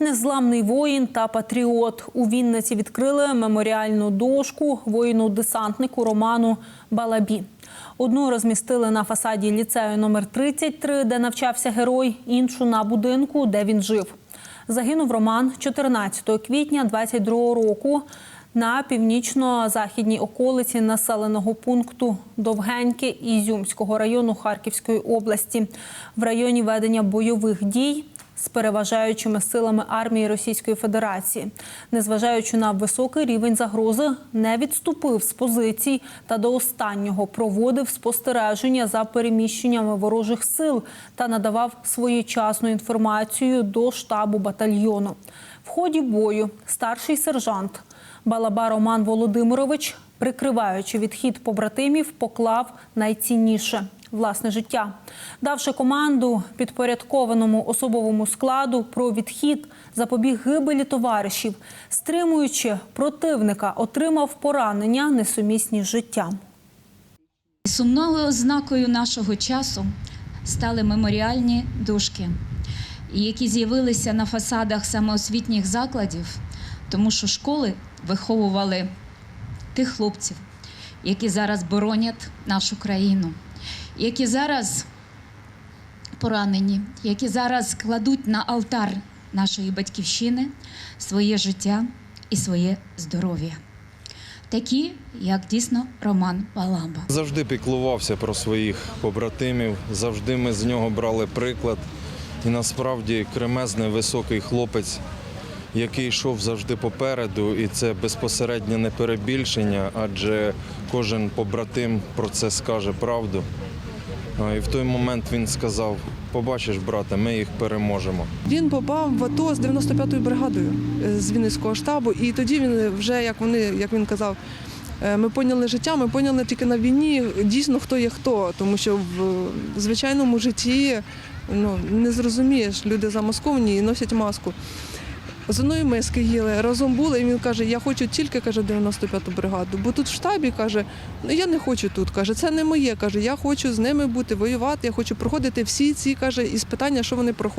Незламний воїн та патріот у Вінниці відкрили меморіальну дошку воїну-десантнику Роману Балабі. Одну розмістили на фасаді ліцею номер 33, де навчався герой, іншу на будинку, де він жив. Загинув Роман 14 квітня 22 року на північно-західній околиці населеного пункту Довгеньке Ізюмського району Харківської області в районі ведення бойових дій з переважаючими силами армії Російської Федерації, незважаючи на високий рівень загрози, не відступив з позицій та до останнього проводив спостереження за переміщеннями ворожих сил та надавав своєчасну інформацію до штабу батальйону. В ході бою старший сержант Балаба Роман Володимирович, прикриваючи відхід побратимів, поклав найцінніше власне життя, давши команду підпорядкованому особовому складу про відхід, запобіг гибелі товаришів, стримуючи противника, отримав поранення несумісні з життям. Сумною ознакою нашого часу стали меморіальні дошки, які з'явилися на фасадах самоосвітніх закладів, тому що школи виховували тих хлопців, які зараз боронять нашу країну, які зараз поранені, які зараз кладуть на алтар нашої батьківщини своє життя і своє здоров'я. Такі, як дійсно Роман Балаба. Завжди піклувався про своїх побратимів, завжди ми з нього брали приклад. І насправді кремезний високий хлопець, який йшов завжди попереду, і це безпосереднє не перебільшення, адже кожен побратим про це скаже правду. І в той момент він сказав: побачиш, брате, ми їх переможемо. Він попав в АТО з 95-ю бригадою е, з Вінницького штабу, і тоді він вже, як вони, як він казав, е, ми поняли життя, ми поняли тільки на війні дійсно хто є хто, тому що в звичайному житті ну, не зрозумієш, люди замасковані і носять маску. З одної миски їли, разом були, і він каже, я хочу тільки каже, 95-ту бригаду. Бо тут в штабі каже, ну я не хочу тут. Каже, це не моє. Каже, я хочу з ними бути, воювати, я хочу проходити всі ці каже, іспитання, що вони проходять.